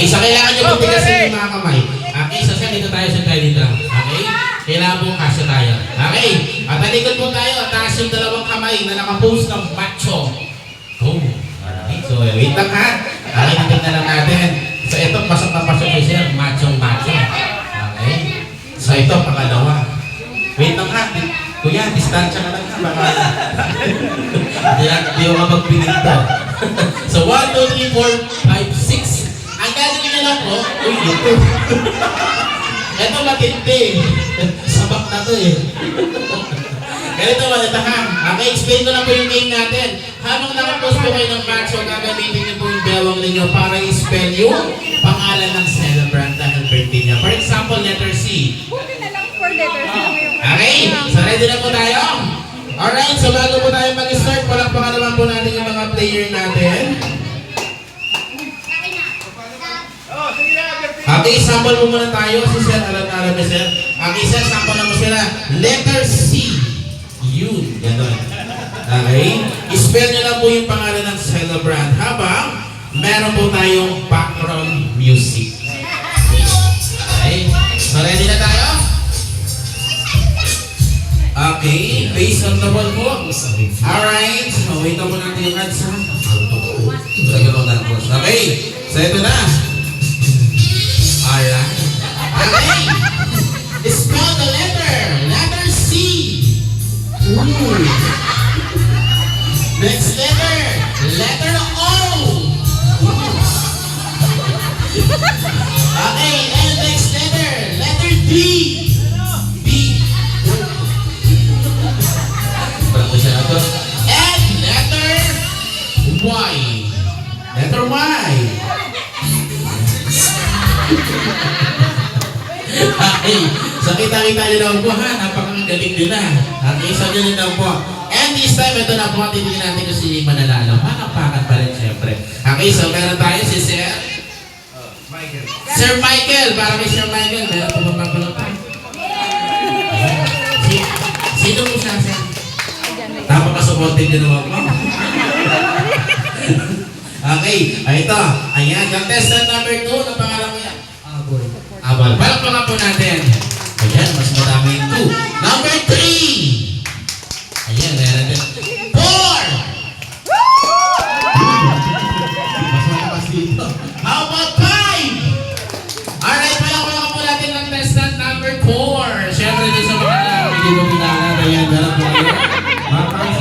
Okay, so kailangan nyo magtigasin yung mga kamay. Okay, so sir, dito tayo sa tayo dito. Okay? Kailangan po kasya tayo. Okay, at talikod po tayo. Taas yung dalawang kamay na nakapost ng macho. Go. Alright, so wait lang ha. Okay, titignan lang natin. So ito, pasok na pasok ko siya. Macho, macho. Okay? So ito, pangalawa. Wait lang ha. Kuya, distansya ka lang ha. Baka... Hindi ako magpinito. so 1, 2, 3, 4, 5, 6. Lang po, uy, ito. ito matindi. Sabak na to eh. Ganito ito ha. Okay, explain ko lang po yung game natin. Habang nakapost po kayo ng match, so gagamitin niyo po yung bewang ninyo para i-spell yung pangalan ng celebrant dahil birthday niya. For example, letter C. Buti na lang letters lang yung... Okay, so ready na po tayo? Alright, so bago po tayo Okay, sample mo muna tayo. Si Sir, alam na alam ni Sir. Okay, Sir, sample na mo sila. Letter C. Yun, gano'n. Okay? I-spell nyo lang po yung pangalan ng celebrant habang meron po tayong background music. Okay? So, ready na tayo? Okay, based on the wall po. Alright, so wait mo natin yung ads ha. Okay, so ito na. Next letter. Letter O. Okay, and next letter. Letter B. B. Parang. And letter Y. Letter Y. Okay. So kita-kita nyo lang po ha. Napakagaling na. Okay, so yun lang po. This time, ito na po. Titignan natin kung yung mananalo. Makapakan pa rin syempre. Okay, so meron tayo si Sir. Sir Michael. Para kay Sir Michael. Meron po magpapalong tayo. Si- Sino mo siya, Sir? Napakasuportin din naman mo. okay, ay ito. Ayan, contestant number 2. Ang pangalan mo yan? Aboy. Abal. Palakpakan po natin. Pinangat. Ayan,